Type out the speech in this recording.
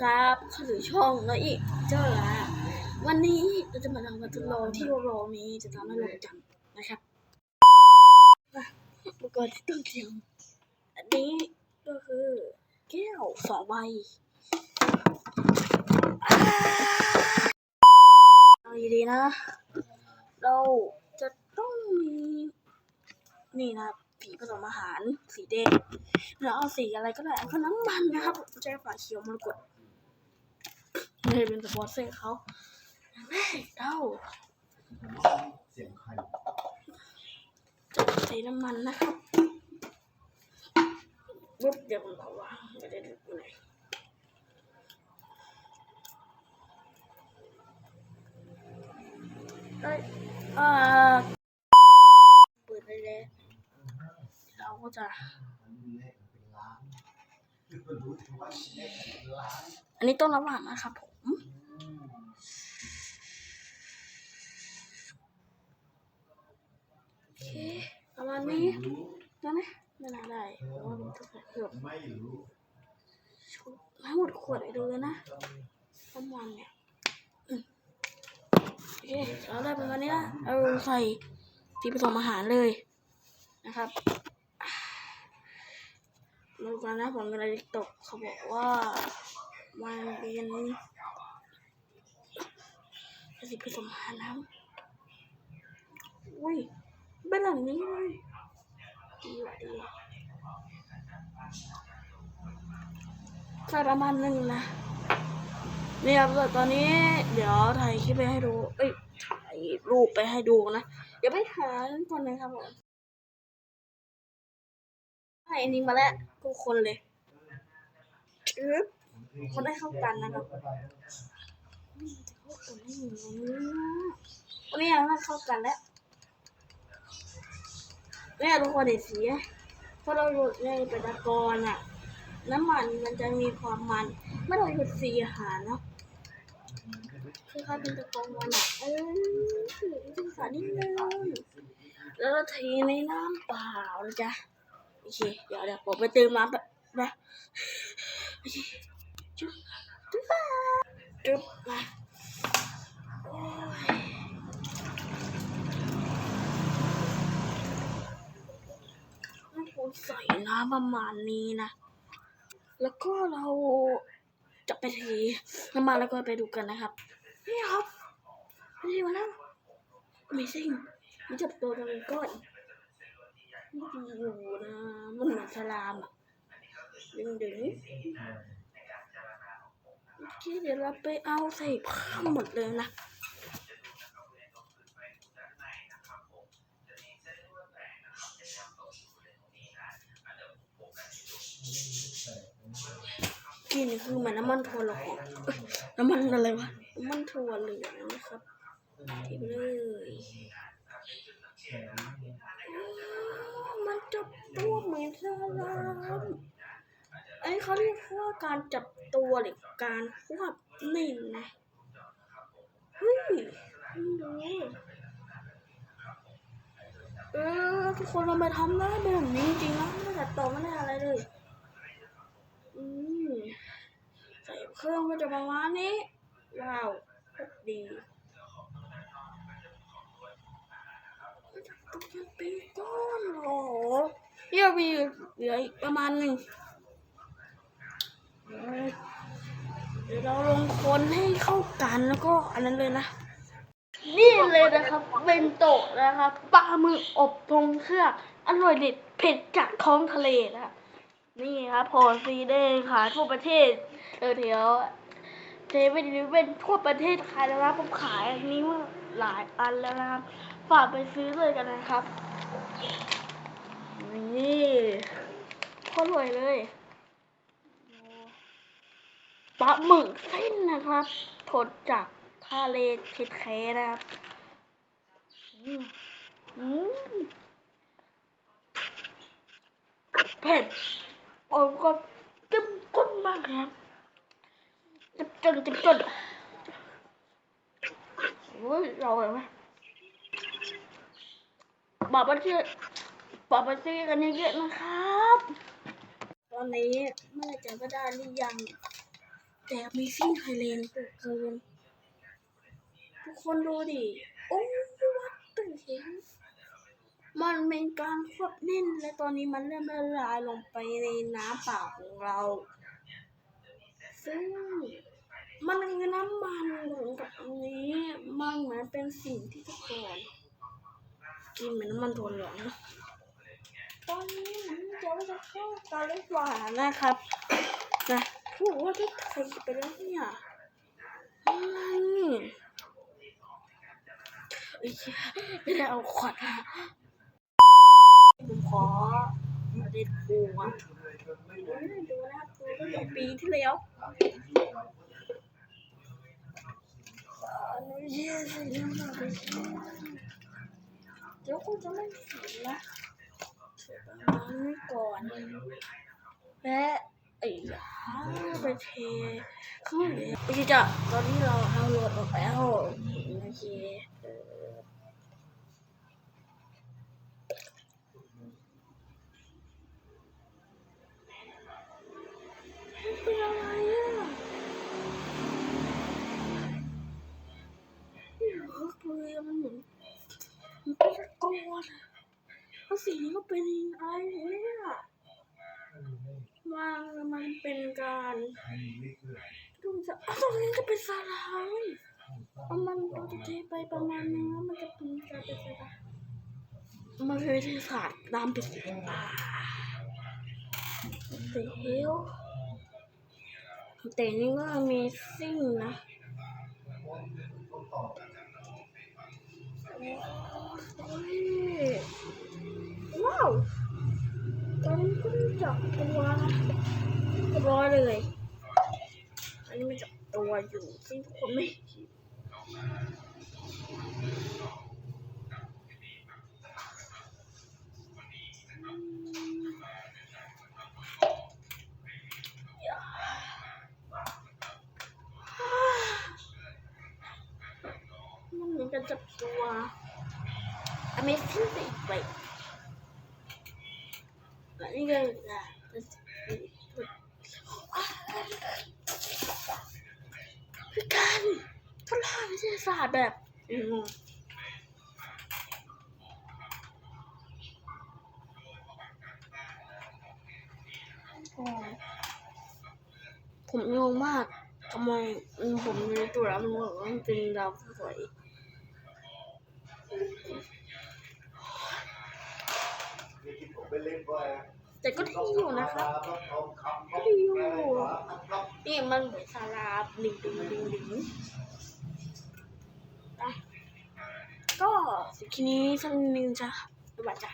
ครับเข้าสู่ช่องแล้วอีกเจ้าละวันนี้เราจะมาทำการทดลองที่โรนี้จะทำให้ลงจำนะครับมาอุปกรณ์ที่ต้องเตรียมอันนี้ก็คือแก้วสองใบเอาดีๆนะ เราจะต้องมีนี่นะครับสีผสมอาหารสีแดงแล้วเอาสีอะไรก็ได้เอาน้ำมันนะครับใช้ฝาเขียวมรกต นี่ได้เป็นสปอนเซอร์เขาแม่เต้าเสียงใครจะใส่น้ำมันนะครับปุ๊บเดี๋ยวผมเอาวาไม่ได้ดูไหนเอ้ยอ่าเปิดได้แล้วเราก็จะอันนี้ต้องระวังนะครับผมาณนี้รู้ได้ไหมไม่น่าได้เพราะว่ามันจะใส่เกือบชุดทั้งหมดขวดไปดูเลยนะน้ำมันเนี่ยโอเคเราได้ประมาณนี้ละเราใส่ที่ผสมอาหารเลยนะครับมาดูกันนะผมกำลังตกเขาบอกว่ามันเป็นที่ผสมอาหารนะอุ้ยเป็นแบบนี้เลย ประมาณหนึ่งนะ นี่ครับตอนนี้ เดี๋ยวถ่ายคลิปไปให้ดูเอ้ยถ่ายรูปไปให้ดูนะเดี๋ยวไปหาก่อนนะครับผมถ่ายอันนี้มาแล้วทุกคนเลยจึ๊บคนได้เข้ากันนะครับอืมจะเข้ากันได้ยังไงเนี่ยวันนี้ยังไม่เข้ากันแล้วเนี่ยทุกคนเห็นสี พราเราหยุดในป็นตะกอนอะน้ำมันมันจะมีความมันเมื่อเราหยุดสีหาเนาะคือเขาเป็นตะกอนมันอะเออศึกษานิดนึงแล้วเราเทในน้ำเปล่านะจ๊ะโอเคเดี๋ยวเดี๋ยวผมไปเติมน้ำแบบนะโอเคจุ๊บจุ๊บจุ๊บมาโอ้ยต้องควร ใส่น้ำประมาณนี้นะ แล้วก็เราจะไปเทน้ำมันแล้วก็ไปดูกันนะครับ นี่ครับนี่มาแล้ว Amazing มันจับตัวกันก้อนนี่อยู่นะมันเหมือนสลามอะดึงดึงโอเคเดี๋ยวเราไปเอาใส่ผ้าหมดเลยนะ กลิ่นคือเหมือนน้ำมันถั่วเหลืองเอ้ยน้ำมันอะไรวะ น้ำมันถั่วเหลืองนะครับทิ้งเลยอ๋อมันจับตัวเหมือนสลามไอ้เขาเรียกว่าการจับตัวหรือการควบนิ่งนะเฮ้ยไม่รู้เออทุกคนเราไปทำได้แบบนี้จริงๆนะไม่ได้จับตัวไม่ได้อะไรเลยอืม ใส่เครื่องก็จะประมาณนี้ว้าวดีต้องเป็นก้อนเหรอเดี๋ยมีเหลืออีกประมาณหนึ่งเอ้เดี๋ยวเราลงคนให้เข้ากันแล้วก็อันนั้นเลยนะ นี่เลยนะครับเป็นโตะนะครับปลาหมึกอบทงเครื่องอร่อยเด็ดเผ็ดจากท้องทะเลนะครับ นี่ครับพอซีได้ขายทั่วประเทศเออเดี๋ยวเซเว่นอีเวนทั่วประเทศขายแล้วนะครับผมขายอันนี้มาหลายอันแล้วนะครับ ฝากไปซื้อเลยกันนะครับ นี่โคตรรวยเลยปลาหมึกเส้นนะครับทดจากทะเลเผ็ดแคนะครับอืมอืมเผ็ด โอ้ก็เข้มข้นมากครับจับจนจับจนโอ้ยเราเลยไหมบอกมาชื่บอกมาชื่กันเยอะๆนะครับ ตอนนี้เมื่อจะไม่ได้หรือยัง แต่ Amazing Thailand เกิดเกินทุกคนดูดิ โอ้ยวัดตื่นเต้น มันเป็นการควบแน่นและตอนนี้มันเริ่มละลายลงไปในน้ำเปล่าของเรา ซึ่งมันคือน้ำมันเหมือนกับอันนี้มันเหมือนเป็นสิ่งที่ทุกคนกินเหมือนน้ำมันถั่วเหลืองนะตอนนี้มันจะว่าจะเข้ากันหรือเปล่านะครับนะพูดว่าที่ไทยไปแล้วเนี่ยอะไรเอ้ยไม่ได้เอา ขวดมาผมขอเอเด็ดปูอะดูนะครับดูตั้งแต่ปีที่แล้วเดี๋ยวคงจะไม่เห็นนะเก็บประมาณนี้ก่อนและไอ้ยาไปเทข้างเลวโอจะตอนนี้เราเอาโหลดออกแล้วโอเคเออมันเป็นอะไรอะ เฮ้ยเลยอะมันเหมือนมันเป็นตะกอนอะสีนี้ก็เป็นอะไรเนี่ยมันมันเป็นการดูจะตรงนี้จะเป็นสลายเอามันเราจะเทไปประมาณนึงแล้วมันจะเป็นการเป็นสลายมันเป็นวิทยาศาสตร์ตามเป็นอ่าเดี๋ยวแต่นี่ก็มีซิ่งนะ ว้าวตอนนี้ก็จับตัวเรียบร้อยเลย อันนี้มันจับตัวอยู่ซึ่งทุกคนไม่เห็นมันเหมือนกันจับตัว Amazing ไปอีกไปอันนี้ก็จะคือการทดลองวิทยาศาสตร์แบบอืมอ๋อผมงงมากทำไมอืมผมในตัวแล้วมันบอกว่ามันเป็นดาวสวย แต่ก็ที่อยู่นะครับก็ที่อยู่นี่มันเหมือนสาราหนึ่งดึงดึงดึงอะก็คลิปนี้สักนิดนึงจ้ะบ๊ายบายจ้ะ